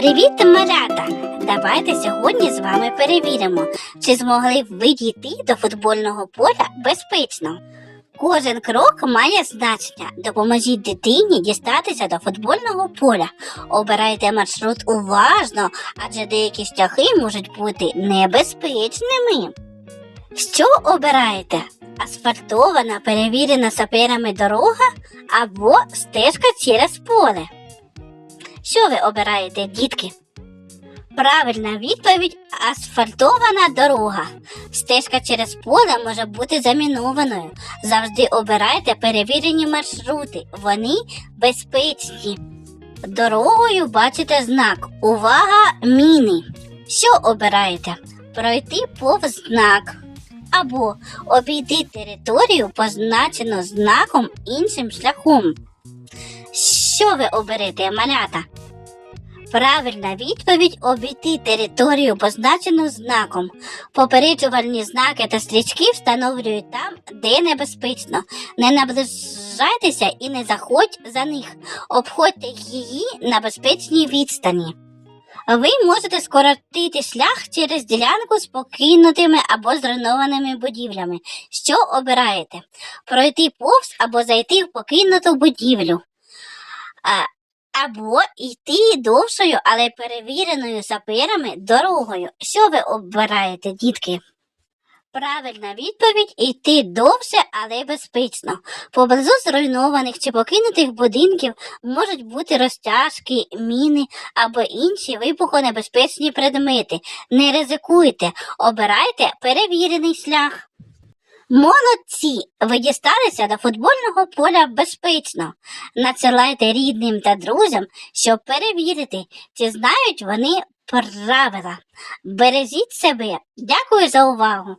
Привіт, малята! Давайте сьогодні з вами перевіримо, чи змогли ви дійти до футбольного поля безпечно. Кожен крок має значення. Допоможіть дитині дістатися до футбольного поля. Обирайте маршрут уважно, адже деякі шляхи можуть бути небезпечними. Що обираєте? Асфальтована, перевірена саперами дорога або стежка через поле? Що ви обираєте, дітки? Правильна відповідь асфальтована дорога. Стежка через поле може бути замінованою. Завжди обирайте перевірені маршрути. Вони безпечні. Дорогою бачите знак. Увага! Міни. Що обираєте? Пройти повз знак. Або обійти територію, позначену знаком іншим шляхом. Що ви оберете, малята? Правильна відповідь обійти територію, позначену знаком. Попереджувальні знаки та стрічки встановлюють там, де небезпечно. Не наближайтеся і не заходь за них. Обходьте її на безпечній відстані. Ви можете скоротити шлях через ділянку з покинутими або зруйнованими будівлями. Що обираєте? Пройти повз або зайти в покинуту будівлю. Або йти довшою, але перевіреною саперами дорогою. Що ви обираєте, дітки? Правильна відповідь йти довше, але безпечно. Поблизу зруйнованих чи покинутих будинків можуть бути розтяжки, міни або інші вибухонебезпечні предмети. Не ризикуйте, обирайте перевірений шлях. Молодці! Ви дісталися до футбольного поля безпечно. Надсилайте рідним та друзям, щоб перевірити, чи знають вони правила. Бережіть себе. Дякую за увагу.